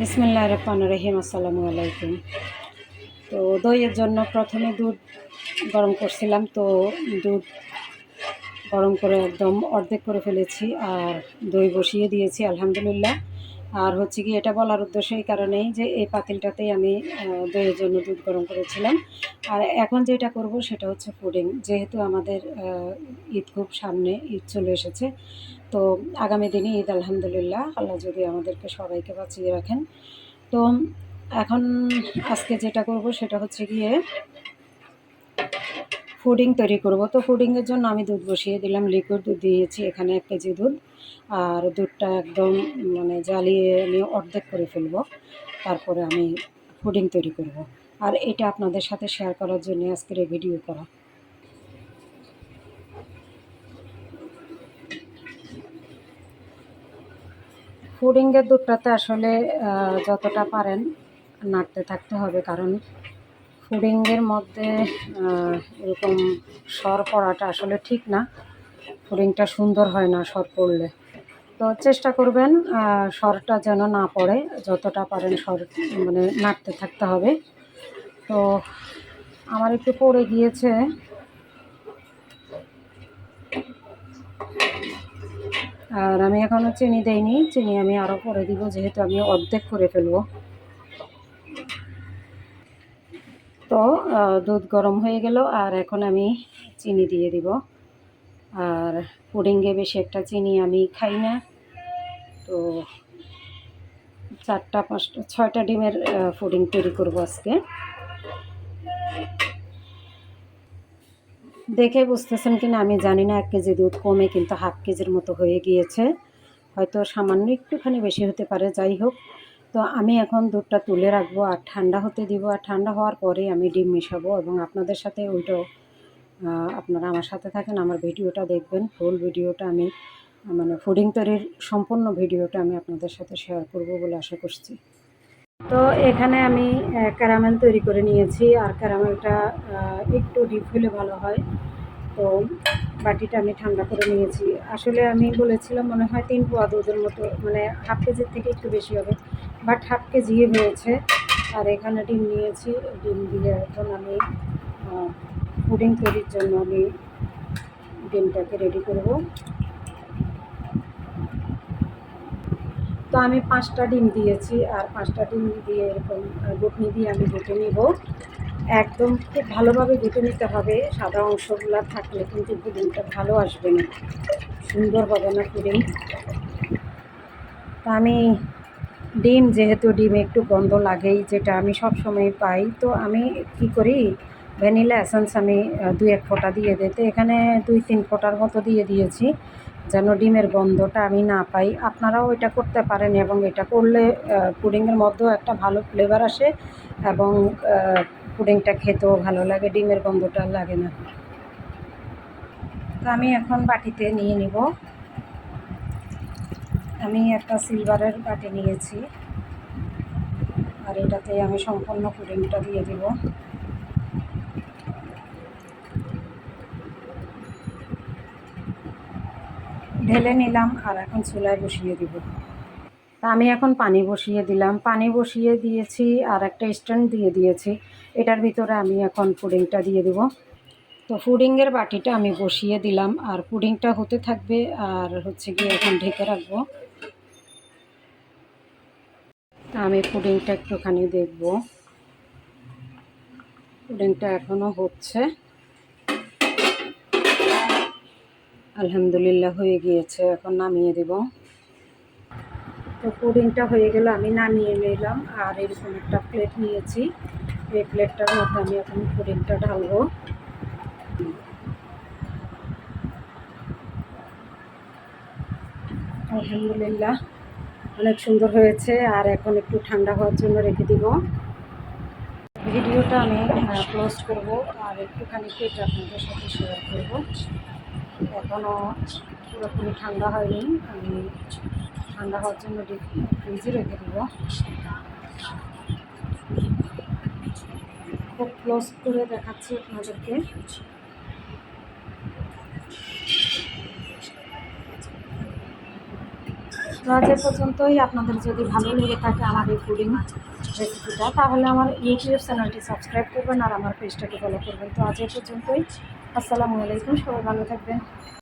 বিসমিল্লাহ রহমান রহিম, আসসালামু আলাইকুম। তো দইয়ের জন্য প্রথমে দুধ গরম করছিলাম, তো দুধ গরম করে একদম অর্ধেক করে ফেলেছি আর দই বসিয়ে দিয়েছি, আলহামদুলিল্লাহ। আর হচ্ছে কি এটা বলার উদ্দেশ্য এই কারণেই যে এই পাতিলটাতেই আমি দইয়ের জন্য দুধ গরম করেছিলাম। আর এখন যেটা করব সেটা হচ্ছে পুডিং। যেহেতু আমাদের ঈদ খুব সামনে, ঈদ চলে এসেছে, তো আগামী দিনে ঈদ, আলহামদুলিল্লাহ। আল্লাহ যদি আমাদেরকে সবাইকে বাঁচিয়ে রাখেন। তো এখন আজকে যেটা করব সেটা হচ্ছে গিয়ে ফুডিং তৈরি করব। তো ফুডিংয়ের জন্য আমি দুধ বসিয়ে দিলাম লিকুইড দুধ দিয়েছি, এখানে এক কেজি দুধ। আর দুধটা একদম মানে জ্বালিয়ে আমি অর্ধেক করে ফেলব। তারপরে আমি ফুডিং তৈরি করব। আর এটা আপনাদের সাথে শেয়ার করার জন্য আজকের এই ভিডিও করা। ফুডিংয়ের দুধটাতে আসলে যতটা পারেন নাড়তে থাকতে হবে, কারণ ফুডিংয়ের মধ্যে এরকম সর পড়াটা আসলে ঠিক না। ফুডিংটা সুন্দর হয় না সর পড়লে। তো চেষ্টা করবেন সরটা যেন না পড়ে, যতটা পারেন সর মানে নাড়তে থাকতে হবে। তো আমার একটু পড়ে গিয়েছে। আর আমি এখনও চিনি দেইনি, চিনি আমি আরও পরে দিব, যেহেতু আমি অর্ধেক করে ফেলব। তো দুধ গরম হয়ে গেল আর এখন আমি চিনি দিয়ে দিব। আর পুডিংয়ে বেশি একটা চিনি আমি খাই না। তো চারটা, পাঁচটা, ছয়টা ডিমের পুডিং তৈরি করব আজকে। দেখে বুঝতেছেন কিনা আমি জানি না, এক কেজি দুধ কমে কিন্তু হাফ কেজির মতো হয়ে গিয়েছে। হয়তো সামান্য একটুখানি বেশি হতে পারে, যাই হোক। তো আমি এখন দুধটা তুলে রাখব আর ঠান্ডা হতে দিব। আর ঠান্ডা হওয়ার পরে আমি ডিম মেশাবো এবং আপনাদের সাথে ওইটাও আপনারা আমার সাথে থাকেন, আমার ভিডিওটা দেখবেন ফুল ভিডিওটা আমি মানে ফুডিং তৈরির সম্পূর্ণ ভিডিওটা আমি আপনাদের সাথে শেয়ার করব বলে আশা করছি। তো এখানে আমি ক্যারামেল তৈরি করে নিয়েছি আর ক্যারামেলটা একটু ডিপ হলে ভালো হয়। তো বাটিটা আমি ঠান্ডা করে নিয়েছি। আসলে আমি বলেছিলাম মনে হয় তিন পোয়া দুধের মতো মানে হাফ কেজির থেকে একটু বেশি হবে। বাট হাফ কেজি হয়েছে। আর এখানে ডিম নিয়েছি, ডিম দিয়ে এখন আমি পুডিং তৈরির জন্য আমি ডিমটাকে রেডি করব। তো আমি পাঁচটা ডিম দিয়েছি, আর পাঁচটা ডিম দিয়ে এরকম গুটনি দিয়ে আমি গুটে নিব। একদম খুব ভালোভাবে গুটে নিতে হবে, সাদা অংশগুলো থাকলে কিন্তু পুডিংটা ভালো আসবে না। সুন্দর হবে না পুডিং। তা আমি ডিম যেহেতু ডিমে একটু গন্ধ লাগেই, যেটা আমি সব সময় পাই, তো আমি কি করি, ভ্যানিলা এসেন্স আমি দুই এক ফোঁটা দিয়ে দিতে, এখানে দুই তিন ফোঁটার মতো দিয়ে দিয়েছি, যেন ডিমের গন্ধটা আমি না পাই। আপনারাও এটা করতে পারেন এবং এটা করলে পুডিংয়ের মধ্যেও একটা ভালো ফ্লেভার আসে এবং পুডিংটা খেতেও ভালো লাগে, ডিমের গন্ধটা লাগে না। তো আমি এখন বাটিতে নিয়ে নিব। আমি একটা সিলভারের বাটি নিয়েছি। আর এটাতে আমি সম্পূর্ণ পুডিংটা দিয়ে দিব। ঢেলে নিলাম আর এখন চুলায় বসিয়ে দিব। তা আমি এখন পানি বসিয়ে দিলাম। পানি বসিয়ে দিয়েছি আর একটা স্ট্যান্ড দিয়ে দিয়েছি। এটার ভিতরে আমি এখন পুডিংটা দিয়ে দেব। তো পুডিংয়ের বাটিটা আমি বসিয়ে দিলাম। আর পুডিংটা হতে থাকবে আর হচ্ছে গিয়ে এখন ঢেকে রাখব। আমি পুডিংটা একটুখানি দেখব। পুডিংটা এখনও হচ্ছে। আলহামদুলিল্লাহ হয়ে গিয়েছে, এখন নামিয়ে দেব। তো পুডিংটা হয়ে গেল, আমি নামিয়ে নিলাম। আর এরকম একটা প্লেট নিয়েছি। এই প্লেটটার মধ্যে আমি এখন পুডিংটা ঢালবো। আলহামদুলিল্লাহ। অনেক সুন্দর হয়েছে, আর এখন একটু ঠান্ডা হওয়ার জন্য রেখে দিব। ভিডিওটা আমি ক্লোজ করব, আর একটুখানি কেটে আপনাদের সাথে শেয়ার করব। এখনও পুরোপুরি ঠান্ডা হয়নি, আমি ঠান্ডা হওয়ার জন্য ফ্রিজে রেখে দেবো। খুব ক্লোজ করে দেখাচ্ছি আপনাদেরকে। তো আজ পর্যন্তই। আপনাদের যদি ভালো লেগে থাকে আমার এই ফুডিং রেসিপিটা তাহলে আমার ইউটিউব চ্যানেলটি সাবস্ক্রাইব করবেন আর আমার পেজটাকে ফলো করবেন। তো আজ পর্যন্তই। আসসালামু আলাইকুম, সবাই ভালো থাকবেন।